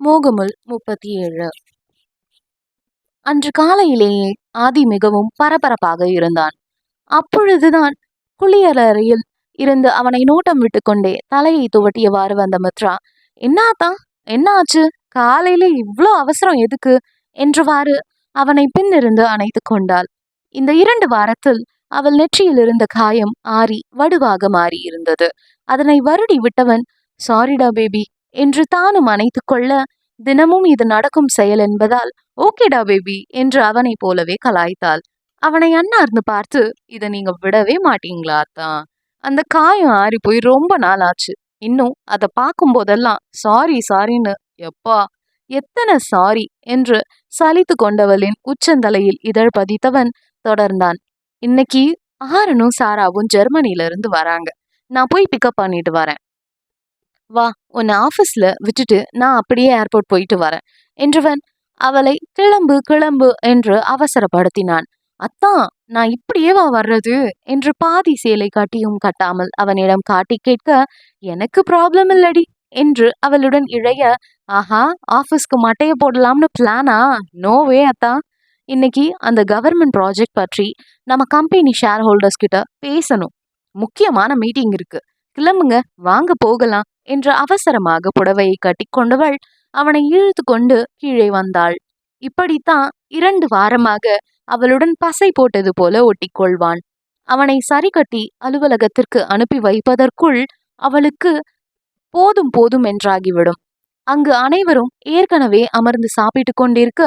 மோகமுல் முப்பத்தி ஏழு அன்று காலையிலேயே ஆதி மிகவும் பரபரப்பாக இருந்தான். அப்பொழுதுதான் குளியலறையில் இருந்து அவனை நோட்டம் விட்டுக்கொண்டே தலையை துவட்டியவாறு வந்த மித்ரா என்னாத்தா என்ன ஆச்சு? காலையில இவ்ளோ அவசரம் எதுக்கு? என்றவாறு அவனை பின்னிருந்து அணைத்து கொண்டாள். இந்த இரண்டு வாரத்தில் அவள் நெற்றியில் இருந்த காயம் ஆறி வடுவாக மாறி இருந்தது அதனை வருடி விட்டவன் சாரிடா பேபி என்று தானும் அணைத்து கொள்ள தினமும் இது நடக்கும் செயல் என்பதால் ஓகேடா பேபி என்று அவனைப் போலவே கலாய்த்தாள். அவனை அண்ணார்ந்து பார்த்து இதை நீங்க விடவே மாட்டீங்களா தான் அந்த காயம் ஆறி போய் ரொம்ப நாள் ஆச்சு இன்னும் அதை பார்க்கும் போதெல்லாம் சாரி சாரின்னு எப்பா எத்தனை சாரி என்று சலித்து கொண்டவளின் உச்சந்தலையில் இதழ் பதித்தவன் தொடர்ந்தான். இன்னைக்கு ஆரனும் சாராவும் ஜெர்மனில இருந்து வராங்க. நான் போய் பிக்கப் பண்ணிட்டு வரேன். வா உன்னை ஆஃபீஸில் விட்டுட்டு நான் அப்படியே ஏர்போர்ட் போயிட்டு வரேன் என்றவன் அவளை கிளம்பு கிளம்பு என்று அவசரப்படுத்தினான். அத்தான் நான் இப்படியேவா வர்றது? என்று பாதி சேலை காட்டியும் கட்டாமல் அவனிடம் காட்டி கேட்க எனக்கு ப்ராப்ளம் இல்லடி என்று அவளுடன் இழைய ஆஹா ஆஃபீஸ்க்கு மட்டைய போடலாம்னு பிளானா நோவே அத்தா. இன்னைக்கு அந்த கவர்மெண்ட் ப்ராஜெக்ட் பற்றி நம்ம கம்பெனி ஷேர் ஹோல்டர்ஸ் கிட்ட பேசணும். முக்கியமான மீட்டிங் இருக்கு. கிளம்புங்க வாங்க போகலாம் என்று அவசரமாக புடவையை கட்டிக்கொண்டவள் அவனை இழுத்து கொண்டு கீழே வந்தாள். இப்படித்தான் இரண்டு வாரமாக அவளுடன் பசை போட்டது போல ஒட்டிக்கொள்வான் அவனை சரி கட்டி அலுவலகத்திற்கு அனுப்பி வைப்பதற்குள் அவளுக்கு போதும் போதும் என்றாகிவிடும். அங்கு அனைவரும் ஏற்கனவே அமர்ந்து சாப்பிட்டு கொண்டிருக்க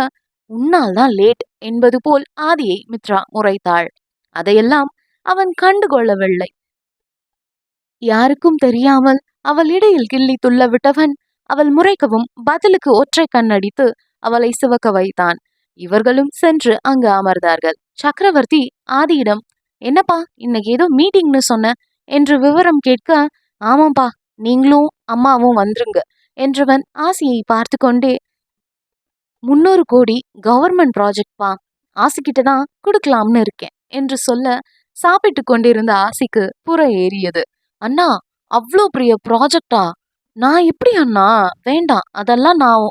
உன்னால் தான் லேட் என்பது போல் ஆதியை மித்ரா முறைத்தாள். அதையெல்லாம் அவன் கண்டுகொள்ளவில்லை. யாருக்கும் தெரியாமல் அவள் இடையில் கிள்ளி துள்ள விட்டவன் அவள் முறைக்கவும் பதிலுக்கு ஒற்றை கண்ணடித்து அவளை சிவக்க வைத்தான். இவர்களும் சென்று அங்கு அமர்ந்தார்கள். சக்கரவர்த்தி ஆதியிடம் என்னப்பா இன்னைக்கு ஏதோ மீட்டிங்னு சொன்ன என்று விவரம் கேட்க ஆமாப்பா நீங்களும் அம்மாவும் வந்துருங்க என்றவன் ஆசியை பார்த்து கொண்டே முன்னூறு கோடி கவர்மெண்ட் ப்ராஜெக்ட்பா ஆசிக்கிட்ட தான் கொடுக்கலாம்னு இருக்கேன் என்று சொல்ல சாப்பிட்டு கொண்டிருந்த ஆசிக்கு புற ஏறியது. அண்ணா அவ்வளோ பெரிய ப்ராஜெக்டா நான் எப்படி அண்ணா? வேண்டாம் அதெல்லாம் நான்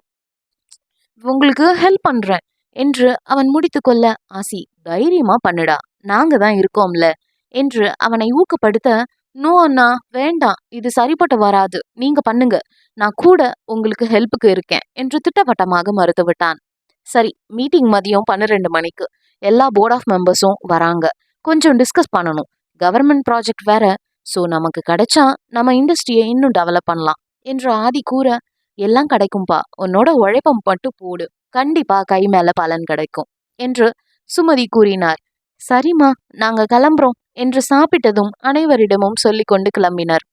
உங்களுக்கு ஹெல்ப் பண்ணுறேன் என்று அவன் முடித்து கொள்ள ஆசி தைரியமா பண்ணுடா நாங்க தான் இருக்கோம்ல என்று அவனை ஊக்கப்படுத்த நோ அண்ணா வேண்டாம் இது சரிப்பட்டு வராது நீங்க பண்ணுங்க நான் கூட உங்களுக்கு ஹெல்ப்புக்கு இருக்கேன் என்று திட்டவட்டமாக மறுத்துவிட்டான். சரி மீட்டிங் மதியம் பன்னிரெண்டு மணிக்கு எல்லா போர்ட் ஆஃப் மெம்பர்ஸும் வராங்க கொஞ்சம் டிஸ்கஸ் பண்ணணும் கவர்மெண்ட் ப்ராஜெக்ட் வேற ஸோ நமக்கு கிடைச்சா நம்ம இண்டஸ்ட்ரியை இன்னும் டெவலப் பண்ணலாம். என்று ஆதி கூற எல்லாம் கிடைக்கும்பா. உன்னோட உழைப்பம் மட்டும் போடு. கண்டிப்பா கை மேல பலன் கிடைக்கும். என்று சுமதி கூறினார். சரிம்மா நாங்க கிளம்புறோம். என்று சாப்பிட்டதும் அனைவரிடமும் சொல்லிக்கொண்டு கிளம்பினர்.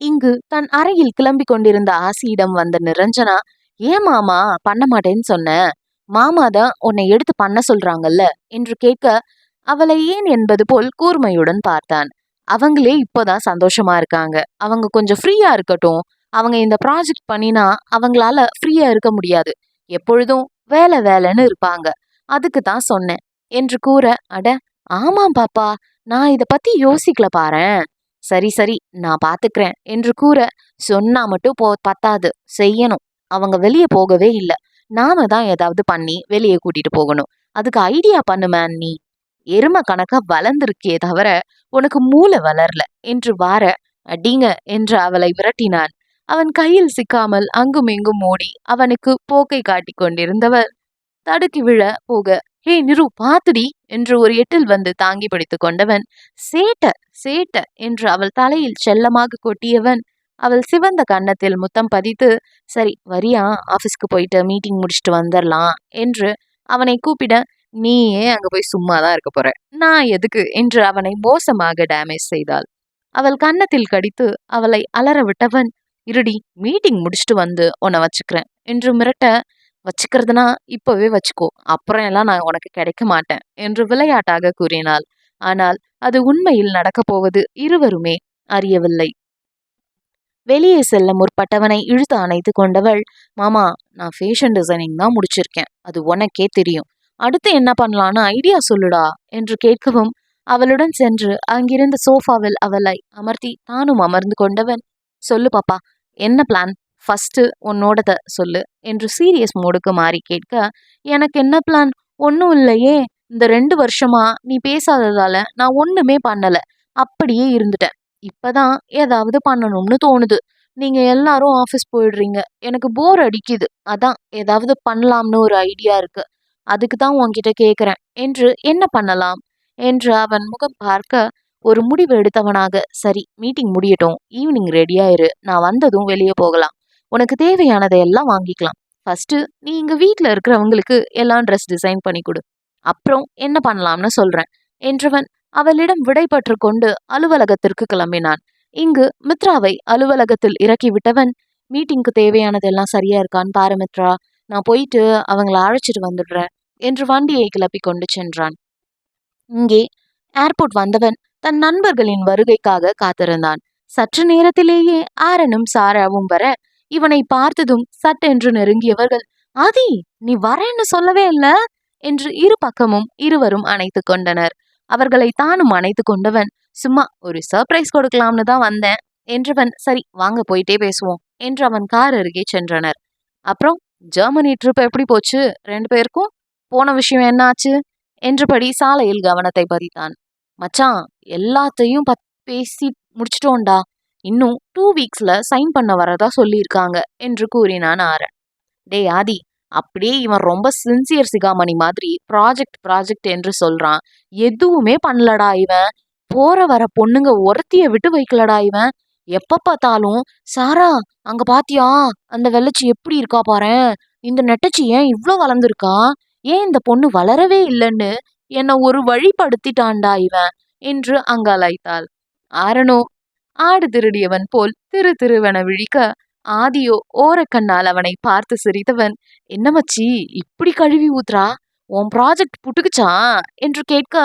இங்கு தன் அறையில் கிளம்பி கொண்டிருந்த ஆசியிடம் வந்த நிரஞ்சனா ஏன் மாமா பண்ண மாட்டேன்னு சொன்ன? மாமா தான் உன்னை எடுத்து பண்ண சொல்றாங்கல்ல? என்று கேட்க அவளை ஏன் என்பது போல் கூர்மையுடன் பார்த்தான். அவங்களே இப்போதான் சந்தோஷமா இருக்காங்க. அவங்க கொஞ்சம் ஃப்ரீயா இருக்கட்டும். அவங்க இந்த ப்ராஜெக்ட் பண்ணினா அவங்களால ஃப்ரீயா இருக்க முடியாது. எப்பொழுதும் வேலை வேலைன்னு இருப்பாங்க. அதுக்கு தான் சொன்னேன். என்று கூற அட ஆமாம் பாப்பா. நான் இதை பத்தி யோசிக்கல பாறேன். சரி சரி நான் பாத்துக்கிறேன். என்று கூற சொன்னா மட்டும் போ பத்தாது. செய்யணும். அவங்க வெளியே போகவே இல்லை. நாம தான் ஏதாவது பண்ணி வெளியே கூட்டிட்டு போகணும். அதுக்கு ஐடியா பண்ணுமேன் நீ. எரும கணக்கா வளர்ந்திருக்கே தவிர உனக்கு மூளை வளரல. என்று வார அடிங்க என்று அவளை விரட்டினான். அவன் கையில் சிக்காமல் அங்கும் இங்கும் ஓடி அவனுக்கு போக்கை காட்டி கொண்டிருந்தவர் தடுக்கி விழ போக. ஹே நிரு பாத்துடி என்று ஒரு எட்டில் வந்து தாங்கி பிடித்து கொண்டவன் சேட்ட சேட்ட என்று அவள் தலையில் செல்லமாக கொட்டியவன் அவள் சிவந்த கன்னத்தில் முத்தம் பதித்து சரி வரியா ஆஃபீஸ்க்கு போயிட்டு மீட்டிங் முடிச்சுட்டு வந்துடலாம் என்று அவனை கூப்பிட நீயே அங்க போய் சும்மா தான் இருக்க போற. நான் எதுக்கு? என்று அவனை மோசமாக டேமேஜ் செய்தாள். அவள் கன்னத்தில் கடித்து அவளை அலற விட்டவன் இருடி மீட்டிங் முடிச்சுட்டு வந்து உன்னை வச்சுக்கிறேன் என்று மிரட்ட வச்சுக்கிறதுனா இப்பவே வச்சுக்கோ. அப்புறம் எல்லாம் நான் உனக்கு கிடைக்க மாட்டேன் என்று விளையாட்டாக கூறினாள். ஆனால் அது உண்மையில் நடக்கப் போவது இருவருமே அறியவில்லை. வெளியே செல்ல முற்பட்டவனை இழுத்து அணைத்து கொண்டவள் மாமா நான் ஃபேஷன் டிசைனிங் தான் முடிச்சிருக்கேன். அது உனக்கே தெரியும். அடுத்து என்ன பண்ணலான்னு ஐடியா சொல்லுடா என்று கேட்கவும் அவளுடன் சென்று அங்கிருந்த சோஃபாவில் அவளை அமர்த்தி தானும் அமர்ந்து கொண்டவன். சொல்லு பாப்பா என்ன பிளான் ஃபஸ்ட்டு உன்னோடத சொல்லு என்று சீரியஸ் மோடுக்கு மாறி கேட்க எனக்கு என்ன பிளான் ஒன்றும் இல்லையே இந்த ரெண்டு வருஷமா நீ பேசாததால நான் ஒன்றுமே பண்ணலை அப்படியே இருந்துட்டேன். இப்போதான் ஏதாவது பண்ணணும்னு தோணுது. நீங்கள் எல்லாரும் ஆஃபீஸ் போயிடுறீங்க எனக்கு போர் அடிக்குது அதான் ஏதாவது பண்ணலாம்னு ஒரு ஐடியா இருக்குது அதுக்கு தான் உன்கிட்ட கேட்குறேன் என்று என்ன பண்ணலாம்? என்று அவன் முகம் பார்க்க ஒரு முடிவு எடுத்தவனாக சரி மீட்டிங் முடியட்டும். ஈவினிங் ரெடியாயிரு நான் வந்ததும் வெளியே போகலாம். உனக்கு தேவையானதை எல்லாம் வாங்கிக்கலாம். ஃபர்ஸ்ட் நீ இங்கே வீட்டில் இருக்கிறவங்களுக்கு எல்லாம் ட்ரெஸ் டிசைன் பண்ணி கொடு. அப்புறம் என்ன பண்ணலாம்னு சொல்கிறேன் என்றவன் அவளிடம் விடைபற்று கொண்டு அலுவலகத்திற்கு கிளம்பினான். இங்கு மித்ராவை அலுவலகத்தில் இறக்கி விட்டவன் மீட்டிங்க்கு தேவையானதெல்லாம் சரியா இருக்கான்னு பாரு மித்ரா. நான் போயிட்டு அவங்கள அழைச்சிட்டு வந்துடுறேன் என்று வண்டியை கிளப்பி கொண்டு சென்றான். இங்கே ஏர்போர்ட் வந்தவன் தன் நண்பர்களின் வருகைக்காக காத்திருந்தான். சற்று நேரத்திலேயே ஆரனும் சாராவும் வர இவனை பார்த்ததும் சட்டென்று நெருங்கியவர்கள் ஆதி நீ வரேன்னு சொல்லவே இல்ல? என்று இரு பக்கமும் இருவரும் அணைத்து கொண்டனர். அவர்களை தானும் அணைத்து கொண்டவன் சும்மா ஒரு சர்ப்ரைஸ் கொடுக்கலாம்னு தான் வந்தேன். என்றவன் சரி வாங்க போயிட்டே பேசுவோம் என்று அவன் கார் அருகே சென்றனர். அப்புறம் ஜெர்மனி ட்ரிப் எப்படி போச்சு? ரெண்டு பேருக்கும் போன விஷயம் என்னாச்சு? என்றபடி சாலையில் கவனத்தை பதித்தான். மச்சான் எல்லாத்தையும் பத் பேசி முடிச்சிட்டோம்டா. இன்னும் டூ வீக்ஸ்ல சைன் பண்ண வரதா சொல்லியிருக்காங்க என்று கூறினான் ஆரன். டேய் ஆதி அப்படியே இவன் ரொம்ப சின்சியர் சிகாமணி மாதிரி ப்ராஜெக்ட் ப்ராஜெக்ட் என்று சொல்கிறான் எதுவுமே பண்ணலடா இவன். போற வர பொண்ணுங்க ஒருத்திய விட்டு வைக்கலடா இவன். எப்ப பார்த்தாலும் சாரா அங்க பாத்தியா? அந்த வெள்ளச்சி எப்படி இருக்கா பாரேன் இந்த நெட்டச்சி ஏன் இவ்வளோ வளர்ந்துருக்கா? ஏன் இந்த பொண்ணு வளரவே இல்லைன்னு என்னை ஒரு வழிப்படுத்திட்டான்டா இவன் என்று அங்காலாய்த்தாள் ஆரணோ ஆடு திருடியவன் போல் திரு திருவென விழிக்க ஆதியோ ஓரக்கண்ணால் அவனை பார்த்து சிரித்தவன் என்ன மச்சி இப்படி கழுவி ஊத்துறா? உன் ப்ராஜெக்ட் புட்டுக்குச்சா? என்று கேட்க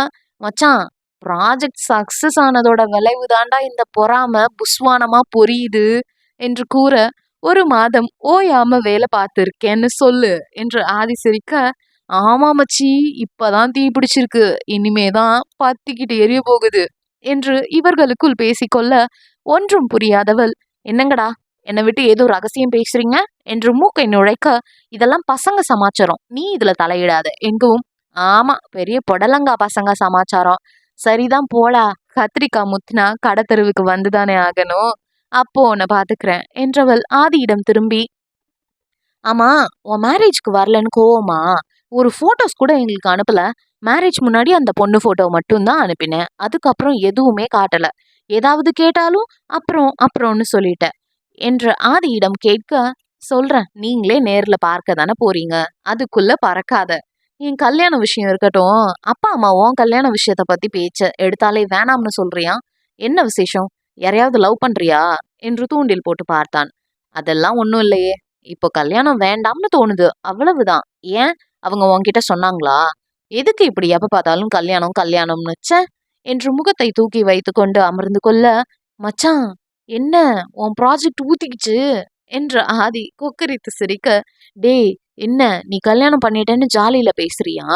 மச்சான் ப்ராஜெக்ட் சக்சஸ் ஆனதோட விளைவு தாண்டா இந்த பொறாம புஸ்வானமா பொரியுது என்று கூற ஒரு மாதம் ஓயாம வேலை பார்த்துருக்கேன்னு சொல்லு என்று ஆதி சிரிக்க ஆமா மச்சி இப்பதான் தீ பிடிச்சிருக்கு. இனிமேதான் பத்திக்கிட்டு எரிய போகுது என்று இவர்களுக்குள் பேசிக்கொள்ள ஒன்றும் புரியாதவள். என்னங்கடா? என்னை விட்டு ஏதோ ரகசியம் பேசுறீங்க? என்று மூக்கை நுழைக்க இதெல்லாம் பசங்க சமாச்சாரம். நீ இதுல தலையிடாத எங்கவும் ஆமா பெரிய பொடலங்கா பசங்க சமாச்சாரம். சரிதான் போலா கத்திரிக்காய் முத்துனா கடத்தருவுக்கு வந்துதானே ஆகணும். அப்போ உன்னை பாத்துக்கிறேன் என்றவள் ஆதியிடம் திரும்பி. ஆமா உன் மேரேஜ்க்கு வரலன்னு கோவமா? ஒரு போட்டோஸ் கூட எங்களுக்கு அனுப்பல. மேரேஜ் முன்னாடி அந்த பொண்ணு போட்டோ மட்டும்தான் அனுப்பினேன். அதுக்கப்புறம் எதுவுமே காட்டல. ஏதாவது கேட்டாலும் அப்புறம் அப்புறம்னு சொல்லிட்டேன் என்ற ஆதியிடம் கேட்க சொல்றேன் நீங்களே நேர்ல பார்க்க தானே போறீங்க. அதுக்குள்ள பறக்காத. என் கல்யாண விஷயம் இருக்கட்டும் அப்பா அம்மா உன் கல்யாண விஷயத்த பத்தி பேச்ச எடுத்தாலே வேணாம்னு சொல்றியா? என்ன விசேஷம்? யாரையாவது லவ் பண்றியா? என்று தூண்டில் போட்டு பார்த்தான். அதெல்லாம் ஒன்றும் இல்லையே. இப்போ கல்யாணம் வேண்டாம்னு தோணுது. அவ்வளவுதான். ஏன்? அவங்க உன்கிட்ட சொன்னாங்களா? எதுக்கு இப்படி எப்ப பார்த்தாலும் கல்யாணம் கல்யாணம்னு? ச்சே! என்று முகத்தை தூக்கி வைத்துக்கொண்டு அமர்ந்து கொள்ள மச்சான் என்ன? உன் ப்ராஜெக்ட் ஊத்திக்கிச்சு? என்று ஆதி கொக்கரித்து சிரிக்க டேய் என்ன நீ கல்யாணம் பண்ணிட்டேன்னு ஜாலியில பேசுறியா?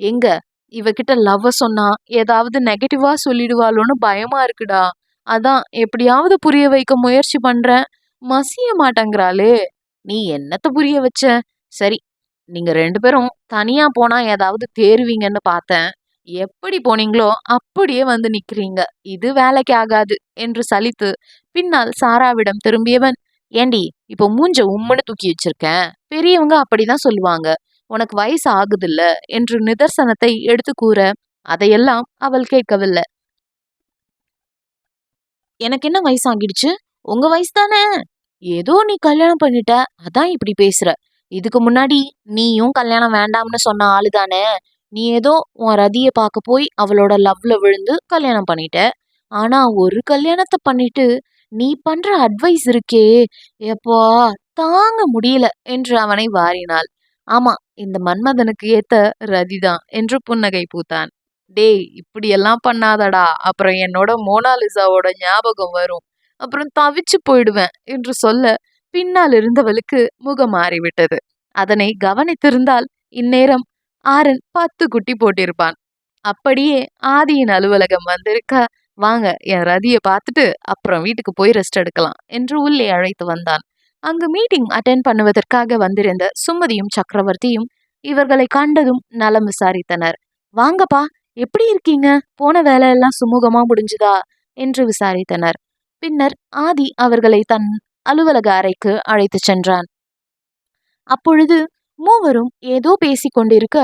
எங்க? இவகிட்ட லவ் சொன்னா ஏதாவது நெகட்டிவா சொல்லிடுவாளோன்னு பயமா இருக்குடா. அதான் எப்படியாவது புரிய வைக்க முயற்சி பண்றேன். மசிய மாட்டேங்கிறாளே. நீ என்னத்த புரிய வச்ச? சரி நீங்க ரெண்டு பேரும் தனியா போனா ஏதாவது தேறுவீங்கன்னு பார்த்தேன். எப்படி போனீங்களோ அப்படியே வந்து நிக்கிறீங்க. இது வேலைக்கு ஆகாது என்று சலித்து பின்னால் சாராவிடம் திரும்பியவன் ஏண்டி இப்போ மூஞ்ச உம்முன்னு தூக்கி வச்சிருக்கேன். பெரியவங்க அப்படிதான் சொல்லுவாங்க. உனக்கு வயசு ஆகுதில்ல என்று நிதர்சனத்தை எடுத்து கூற அதையெல்லாம் அவள் கேட்கவில்லை. எனக்கு என்ன வயசு ஆகிடுச்சு உங்க வயசு தானே ஏதோ நீ கல்யாணம் பண்ணிட்ட அதான் இப்படி பேசுற. இதுக்கு முன்னாடி நீயும் கல்யாணம் வேண்டாம்னு சொன்ன ஆளு தானே நீ ஏதோ உன் ரதிய பார்க்க போய் அவளோட லவ்ல விழுந்து கல்யாணம் பண்ணிட்ட. ஆனா ஒரு கல்யாணத்தை பண்ணிட்டு நீ பண்ற அட்வைஸ் இருக்கே எப்பா தாங்க முடியல என்று அவனை வாரினாள். ஆமா இந்த மன்மதனுக்கு ஏத்த ரதிதான் என்று புன்னகை பூத்தான். டேய் இப்படியெல்லாம் பண்ணாதடா அப்புறம் என்னோட மோனாலிசாவோட ஞாபகம் வரும். அப்புறம் தவிச்சு போயிடுவேன் என்று சொல்ல பின்னால் இருந்தவளுக்கு முகம் மாறிவிட்டது. அதனை கவனித்திருந்தால் இந்நேரம் ஆரன் பத்து குட்டி போட்டிருப்பான். அப்படியே ஆதியின் அலுவலகம் வந்திருக்க வாங்க என் ரதியை பார்த்துட்டு அப்புறம் வீட்டுக்கு போய் ரெஸ்ட் எடுக்கலாம் என்று உள்ளே அழைத்து வந்தான் அங்கு மீட்டிங் அட்டென்ட் பண்ணுவதற்காக வந்திருந்த சுமதியும் சக்கரவர்த்தியும் இவர்களை கண்டதும் நலம் விசாரித்தனர். வாங்கப்பா எப்படி இருக்கீங்க? போன வேலையெல்லாம் சுமூகமா முடிஞ்சுதா? என்று விசாரித்தனர். பின்னர் ஆதி அவர்களை தன் அலுவலக அறைக்கு அழைத்து சென்றான். அப்பொழுது மூவரும் ஏதோ பேசிக் கொண்டிருக்க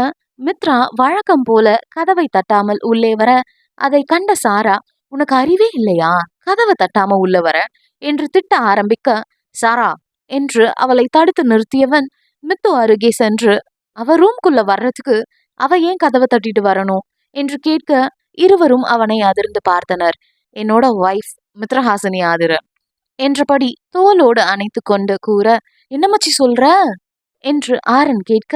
மித்ரா வழக்கம் போல கதவை தட்டாமல் உள்ளே வர அதை கண்ட சாரா உனக்கு அறிவே இல்லையா? கதவை தட்டாம உள்ள வர என்று திட்ட ஆரம்பிக்க சாரா என்று அவளை தடுத்து நிறுத்தியவன் மித்து அருகே சென்று அவ ரூம்குள்ள வர்றதுக்கு அவ ஏன் கதவை தட்டிட்டு வரணும்? என்று கேட்க இருவரும் அவனை அதிர்ந்து பார்த்தனர். என்னோட ஒய்ஃப் மித்ரஹாசினி ஆதிர என்றபடி தோலோடு அணைத்து கொண்டு கூற என்னமச்சி சொல்ற? என்று ஆரன் கேட்க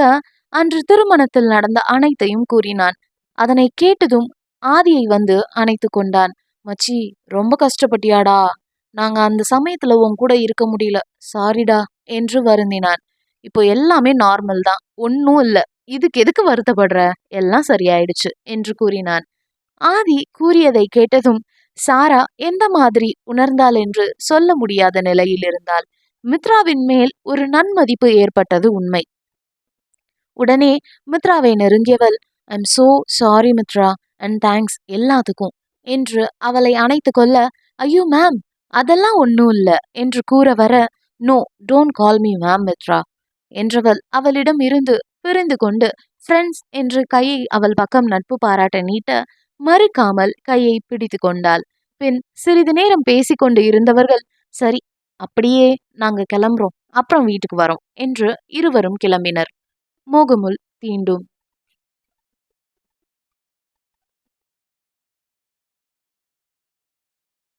அன்று திருமணத்தில் நடந்த அனைத்தையும் கூறினான். அதனை கேட்டதும் ஆதியை வந்து அணைத்து கொண்டான். மச்சி ரொம்ப கஷ்டப்பட்டியாடா. நாங்க அந்த சமயத்துல உன் கூட இருக்க முடியல. சாரிடா என்று வருந்தினான். இப்போ எல்லாமே நார்மல் தான். ஒன்னும் இல்ல. இதுக்கு எதுக்கு வருத்தப்படுற? எல்லாம் சரியாயிடுச்சு என்று கூறினான். ஆதி கூறியதை கேட்டதும் சாரா எந்த மாதிரி உணர்ந்தாள் என்று சொல்ல முடியாத நிலையில் இருந்தாள். மித்ராவின் மேல் ஒரு நன்மதிப்பு ஏற்பட்டது உண்மை. உடனே மித்ராவை நெருங்கியவள் I'm so sorry Mitra and thanks எல்லாத்துக்கும். என்று அவளை அணைத்து கொள்ள ஐயோ மேம் அதெல்லாம் ஒன்றும் இல்லை என்று கூற வர no don't call me ma'am Mitra என்றவள் அவளிடம் இருந்து பிரிந்து கொண்டு ஃப்ரெண்ட்ஸ் என்று கையை அவள் பக்கம் நட்பு பாராட்ட நீட்ட மறுக்காமல் கையை பிடித்து கொண்டாள். பின் சிறிது நேரம் பேசிக்கொண்டு இருந்தவர்கள் சரி அப்படியே நாங்க கிளம்புறோம் அப்புறம் வீட்டுக்கு வரோம் என்று இருவரும் கிளம்பினர். மோகமுல் தீண்டும்.